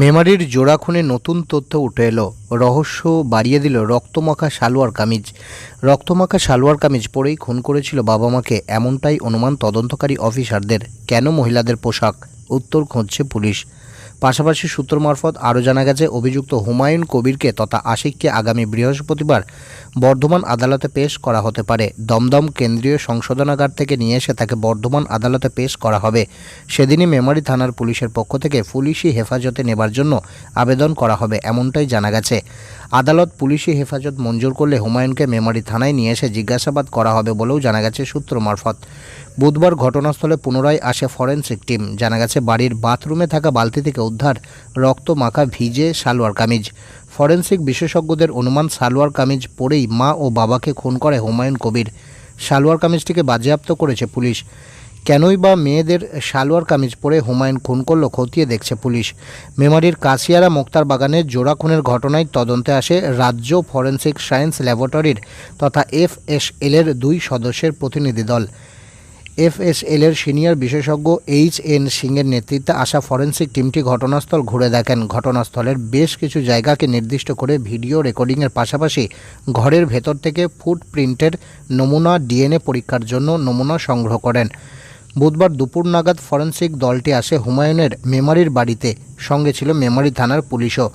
মেমারির জোড়া খুনে নতুন তথ্য উঠে এলো। রহস্য বাড়িয়ে দিল রক্তমাখা সালোয়ার কামিজ। রক্তমাখা সালোয়ার কামিজ পরেই খুন করেছিল বাবা মাকে এমনটাই অনুমান তদন্তকারী অফিসারদের। কেন মহিলাদের পোশাক? উত্তর খুঁজছে পুলিশ। পাশাপাশি সূত্র মারফত আরও জানা গেছে, অভিযুক্ত হুমায়ুন কবিরকে তথা আশিককে আগামী বৃহস্পতিবার বর্ধমান আদালতে পেশ করা হতে পারে। দমদম কেন্দ্রীয় সংশোধনাগার থেকে নিয়ে এসে তাকে বর্ধমান আদালতে পেশ করা হবে। সেদিনই মেমারি থানার পুলিশের পক্ষ থেকে পুলিশি হেফাজতে নেবার জন্য আবেদন করা হবে, এমনটাই জানা গেছে। আদালত, পুলিশি হেফাজত মঞ্জুর করলে হুমায়ুনকে মেমারি থানায় নিয়ে এসে জিজ্ঞাসাবাদ করা হবে বলেও জানা গেছে সূত্র মারফত। বুধবার ঘটনাস্থলে পুনরায় আসে ফরেন্সিক টিম। জানা গেছে, বাড়ির বাথরুমে থাকা বালতি থেকে উদ্ধার রক্ত মাখা ভিজে সালোয়ার কামিজ। ফরেন্সিক বিশেষজ্ঞদের অনুমান, সালোয়ার কামিজ পরেই মা ও বাবাকে খুন করে হুমায়ুন কবির। সালোয়ার কামিজটিকে বাজেয়াপ্ত করেছে পুলিশ। কেনই বা মেয়েদের সালোয়ার কামিজ পরে হুমায়ুন খুন করল খতিয়ে দেখছে পুলিশ। মেমারির কাশিয়ারা মোক্তার বাগানে জোড়া খুনের ঘটনায় তদন্তে আসে রাজ্য ফরেন্সিক সায়েন্স ল্যাবরেটরির তথা এফএসএল এর দুই সদস্যের প্রতিনিধি দল। এফএসএল এর সিনিয়র বিশেষজ্ঞ এইচ এন সিংয়ের নেতৃত্বে আসা ফরেন্সিক টিমটি ঘটনাস্থল ঘুরে দেখেন। ঘটনাস্থলের বেশ কিছু জায়গাকে নির্দিষ্ট করে ভিডিও রেকর্ডিংয়ের পাশাপাশি ঘরের ভেতর থেকে ফুটপ্রিন্টের নমুনা ডিএনএ পরীক্ষার জন্য নমুনা সংগ্রহ করেন। বুধবার দুপুর নাগাদ ফরেনসিক দলটি আসে হুমায়ুনের মেমারির বাড়িতে। সঙ্গে ছিল মেমারি থানার পুলিশও।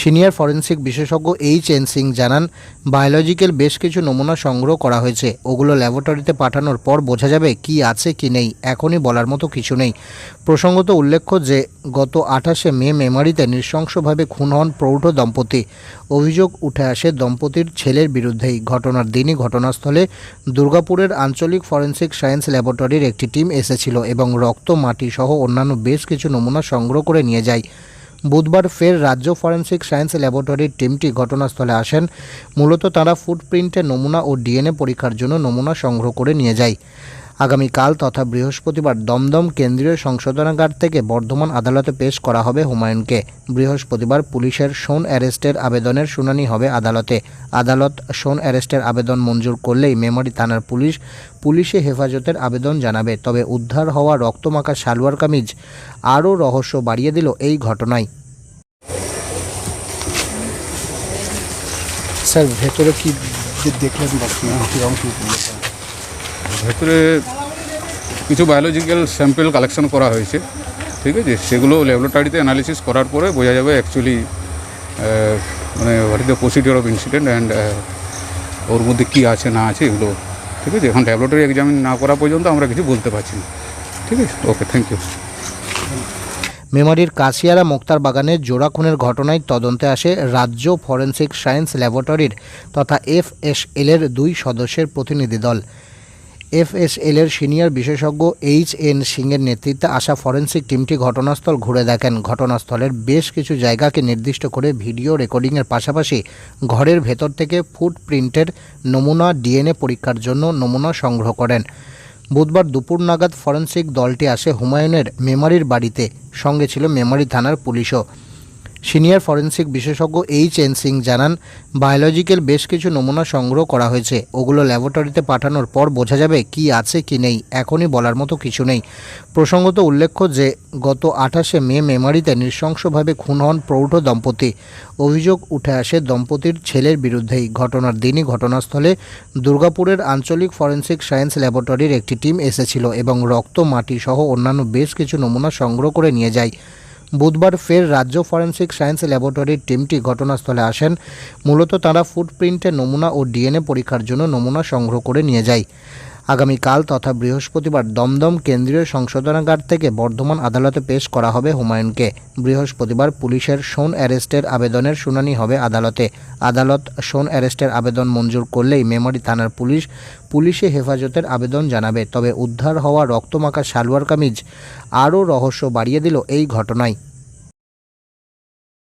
সিনিয়র ফরেনসিক বিশেষজ্ঞ এইচ এন সিং জানান, বায়োলজিক্যাল বেশ কিছু নমুনা সংগ্রহ করা হয়েছে। ওগুলো ল্যাবরেটরিতে পাঠানোর পর বোঝা যাবে কি আছে কি নেই। এখনই বলার মতো কিছু নেই। প্রসঙ্গত উল্লেখ্য যে, গত আঠাশে মে মেমারিতে নৃশংসভাবে খুন হন প্রৌঢ় দম্পতি। অভিযোগ উঠে আসে দম্পতির ছেলের বিরুদ্ধেই। ঘটনার দিনই ঘটনাস্থলে দুর্গাপুরের আঞ্চলিক ফরেনসিক সায়েন্স ল্যাবরেটরির একটি টিম এসেছিল এবং রক্ত, মাটি সহ অন্যান্য বেশ কিছু নমুনা সংগ্রহ করে নিয়ে যায়। বুধবার ফের রাজ্য ফরেন্সিক সায়েন্স ল্যাবরেটরির টিমটি ঘটনাস্থলে আসেন। মূলত তারা ফুটপ্রিন্টে নমুনা ও ডিএনএ পরীক্ষার জন্য নমুনা সংগ্রহ করে নিয়ে যায়। আগামীকাল তথা বৃহস্পতিবার দমদম কেন্দ্রীয় সংশোধনাগার থেকে বর্ধমান আদালতে পেশ করা হবে হুমায়ুনকে। বৃহস্পতিবার পুলিশের সোন অ্যারেস্টের আবেদনের শুনানি হবে আদালতে। আদালত সোন অ্যারেস্টের আবেদন মঞ্জুর করলেই মেমরি থানার পুলিশ পুলিশে হেফাজতের আবেদন জানাবে। তবে উদ্ধার হওয়া রক্তমাখা সালোয়ার কামিজ আরও রহস্য বাড়িয়ে দিল এই ঘটনায়। স্যার, ভেতরে কি দেখলেন বা কীরকম কী? ভেতরে কিছু বায়োলজিক্যাল স্যাম্পেল কালেকশন করা হয়েছে, ঠিক আছে? সেগুলো ল্যাবরেটরিতে অ্যানালিসিস করার পরে বোঝা যাবে অ্যাকচুয়ালি মানে what is the procedure of incident and ওর মধ্যে কী আছে, না আছে, এগুলো, ঠিক আছে? এখন ল্যাবরেটরি এক্সামিন না করা পর্যন্ত আমরা কিছু বলতে পারছি না, ঠিক আছে? ওকে থ্যাংক ইউ মেমারির কাশিয়ারা মোক্তার বাগানে জোড়া খুনের ঘটনায় তদন্তে আসে রাজ্য ফরেনসিক সায়েন্স ল্যাবরেটরির তথা এফএসএল এর দুই সদস্যের প্রতিনিধি দল। এফএসএল এর সিনিয়র বিশেষজ্ঞ এইচ এন সিংয়ের নেতৃত্বে আসা ফরেনসিক টিমটি ঘটনাস্থল ঘুরে দেখেন। ঘটনাস্থলের বেশ কিছু জায়গাকে নির্দিষ্ট করে ভিডিও রেকর্ডিংয়ের পাশাপাশি ঘরের ভেতর থেকে ফুটপ্রিন্টের নমুনা, ডিএনএ পরীক্ষার জন্য নমুনা সংগ্রহ করেন। বুধবার দুপুর নাগাদ ফরেনসিক দলটি আসে হুমায়ুনের মেমারির বাড়িতে। সঙ্গে ছিল মেমারি থানার পুলিশও। সিনিয়র ফরেনসিক বিশেষজ্ঞ এইচ এন সিং জানান, বায়োলজিক্যাল বেশ কিছু নমুনা সংগ্রহ করা হয়েছে। ওগুলো ল্যাবরেটরিতে পাঠানোর পর বোঝা যাবে কি আছে কি নেই। এখনই বলার মতো কিছু নেই। প্রসঙ্গত উল্লেখ্য যে, গত আঠাশে মে মেমারিতে নৃশংসভাবে খুন হন প্রৌঢ় দম্পতি। অভিযোগ উঠে আসে দম্পতির ছেলের বিরুদ্ধেই। ঘটনার দিনই ঘটনাস্থলে দুর্গাপুরের আঞ্চলিক ফরেনসিক সায়েন্স ল্যাবরেটরির একটি টিম এসেছিল এবং রক্ত, মাটি সহ অন্যান্য বেশ কিছু নমুনা সংগ্রহ করে নিয়ে যায়। বুধবার ফের রাজ্য ফরেন্সিক সায়েন্স ল্যাবরেটরির টিমটি ঘটনাস্থলে আসেন। মূলত তারা ফুটপ্রিন্টের নমুনা ও ডিএনএ পরীক্ষার জন্য নমুনা সংগ্রহ করে নিয়ে যায়। আগামীকাল তথা বৃহস্পতিবার দমদম কেন্দ্রীয় সংশোধনাগার থেকে বর্ধমান আদালতে পেশ করা হবে হুমায়ুনকে। বৃহস্পতিবার পুলিশের সোন অ্যারেস্টের আবেদনের শুনানি হবে আদালতে। আদালত সোন অ্যারেস্টের আবেদন মঞ্জুর করলেই মেমরি থানার পুলিশ পুলিশে হেফাজতের আবেদন জানাবে। তবে উদ্ধার হওয়া রক্তমাখা সালোয়ার কামিজ আরও রহস্য বাড়িয়ে দিল এই ঘটনায়।